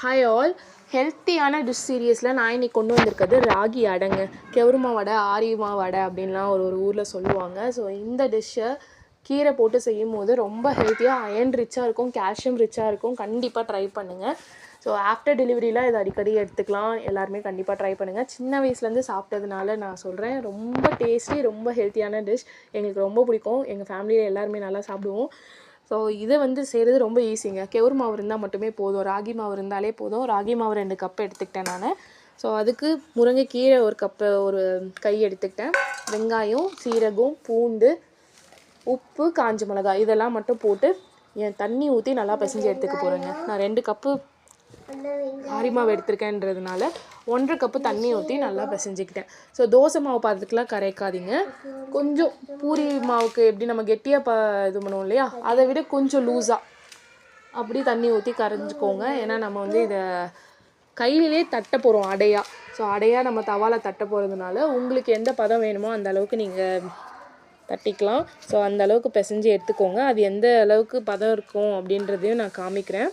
Hi all ஹெல்த்தியான dish சீரியஸில் நான் இன்னைக்கு கொண்டு வந்திருக்கிறது ராகி அடைங்க. கெவுருமா வடை ஆரியமா வடை அப்படின்லாம் ஒரு ஒரு ஊரில் சொல்லுவாங்க. ஸோ இந்த டிஷ்ஷை கீரை போட்டு செய்யும் போது ரொம்ப ஹெல்த்தியாக அயன் ரிச்சாக இருக்கும் கால்சியம் ரிச்சாக இருக்கும். கண்டிப்பாக ட்ரை பண்ணுங்கள் ஸோ ஆஃப்டர் டெலிவரியில் இதை அடிக்கடி எடுத்துக்கலாம். எல்லாருமே கண்டிப்பாக ட்ரை பண்ணுங்கள் சின்ன வயசுலேருந்து சாப்பிட்டதுனால நான் சொல்கிறேன் ரொம்ப டேஸ்டி ரொம்ப ஹெல்த்தியான டிஷ் எங்களுக்கு ரொம்ப பிடிக்கும். எங்கள் ஃபேமிலியில் எல்லாருமே நல்லா சாப்பிடுவோம். ஸோ இதை வந்து செய்கிறது ரொம்ப ஈஸிங்க கெவுரு மாவு இருந்தால் மட்டுமே போதும். ராகி மாவு இருந்தாலே போதும். ராகி மாவு ரெண்டு கப் எடுத்துக்கிட்டேன் நான். ஸோ அதுக்கு முருங்கைக்கீரை ஒரு கப்பு ஒரு கை எடுத்துக்கிட்டேன். வெங்காயம் சீரகம் பூண்டு உப்பு காஞ்ச மிளகாய் இதெல்லாம் மட்டும் போட்டு என் தண்ணி ஊற்றி நல்லா பிசைஞ்சு எடுத்துக்க போகிறேங்க நான் ரெண்டு கப்பு ஆரி மாவு எடுத்திருக்கேன்றதுனால ஒன்றரை கப்பு தண்ணி ஊற்றி நல்லா பிசைஞ்சிக்கிட்டேன். ஸோ தோசை மாவு பார்த்துக்கலாம் கரைக்காதீங்க. கொஞ்சம் பூரி மாவுக்கு எப்படி நம்ம கெட்டியாக ப இது பண்ணுவோம் இல்லையா? அதை விட கொஞ்சம் லூஸாக அப்படி தண்ணி ஊற்றி கரைஞ்சிக்கோங்க. ஏன்னா நம்ம வந்து இதை கையிலே தட்ட போகிறோம் அடையா. ஸோ அடையா நம்ம தவால தட்ட போகிறதுனால உங்களுக்கு எந்த பதம் வேணுமோ அந்த அளவுக்கு நீங்கள் தட்டிக்கலாம். ஸோ அந்த அளவுக்கு பிசைஞ்சு எடுத்துக்கோங்க. அது எந்த அளவுக்கு பதம் இருக்கும் அப்படின்றதையும் நான் காமிக்கிறேன்.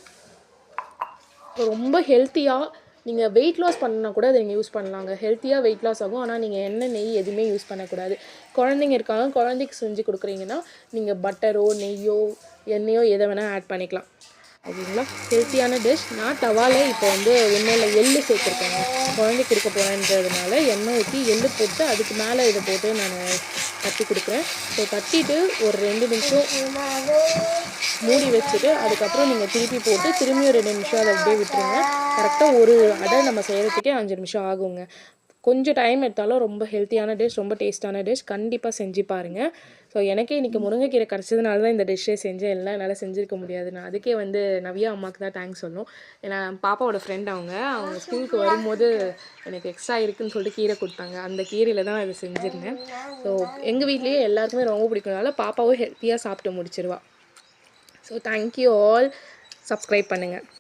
ரொம்ப ஹெல்த்தியாக நீங்கள் வெயிட் லாஸ் பண்ணனா கூட அதை நீங்கள் யூஸ் பண்ணலாங்க. ஹெல்த்தியாக வெயிட் லாஸ் ஆகும். ஆனால் நீங்கள் எண்ணெய் நெய் எதுவுமே யூஸ் பண்ணக்கூடாது. குழந்தைங்க இருக்காங்க. குழந்தைக்கு செஞ்சு கொடுக்குறீங்கன்னா நீங்கள் பட்டரோ நெய்யோ எண்ணெயோ எதை வேணால் ஆட் பண்ணிக்கலாம். ஓகேங்களா? ஹெல்த்தியான டிஷ் நான் தவாலே இப்போ வந்து எண்ணெயில் எள்ளு சேர்த்துருக்கேங்க. குழந்தைக்கு கொடுக்க போகிறேன்றதுனால எண்ணெய் ஊற்றி எள்ளு போட்டு அதுக்கு மேலே இதை போட்டு நான் தட்டி கொடுக்குறேன். ஸோ தட்டிட்டு ஒரு ரெண்டு நிமிஷம் மூடி வச்சுட்டு அதுக்கப்புறம் நீங்கள் திருப்பி போட்டு திரும்பியும் ரெண்டு நிமிஷம் அதை அப்படியே விட்டுருங்க. கரெக்டாக ஒரு அடை நம்ம செய்கிறதுக்கே அஞ்சு நிமிஷம் ஆகுங்க. கொஞ்சம் டைம் எடுத்தாலும் ரொம்ப ஹெல்த்தியான டிஷ் ரொம்ப டேஸ்ட்டான டிஷ் கண்டிப்பாக செஞ்சு பாருங்கள் ஸோ எனக்கே இன்றைக்கி முருங்கைக்கீரை கிடச்சதுனால தான் இந்த டிஷ்ஷே செஞ்சேன். எல்லாம் என்னால் செஞ்சுருக்க முடியாது. நான் அதுக்கே வந்து நவியா அம்மாவுக்கு தான் தேங்க்ஸ் சொல்லணும். ஏன்னா பாப்பாவோட ஃப்ரெண்ட் அவங்க. அவங்க ஸ்கூலுக்கு வரும்போது எனக்கு எக்ஸ்ட்ரா இருக்குன்னு சொல்லிட்டு கீரை கொடுத்தாங்க. அந்த கீரையில் தான் இதை செஞ்சுருந்தேன். ஸோ எங்கள் வீட்லேயே எல்லாருக்குமே ரொம்ப பிடிக்கிறதுனால பாப்பாவும் ஹெல்த்தியாக சாப்பிட்டு முடிச்சிருவா. So thank you all subscribe பண்ணுங்கள்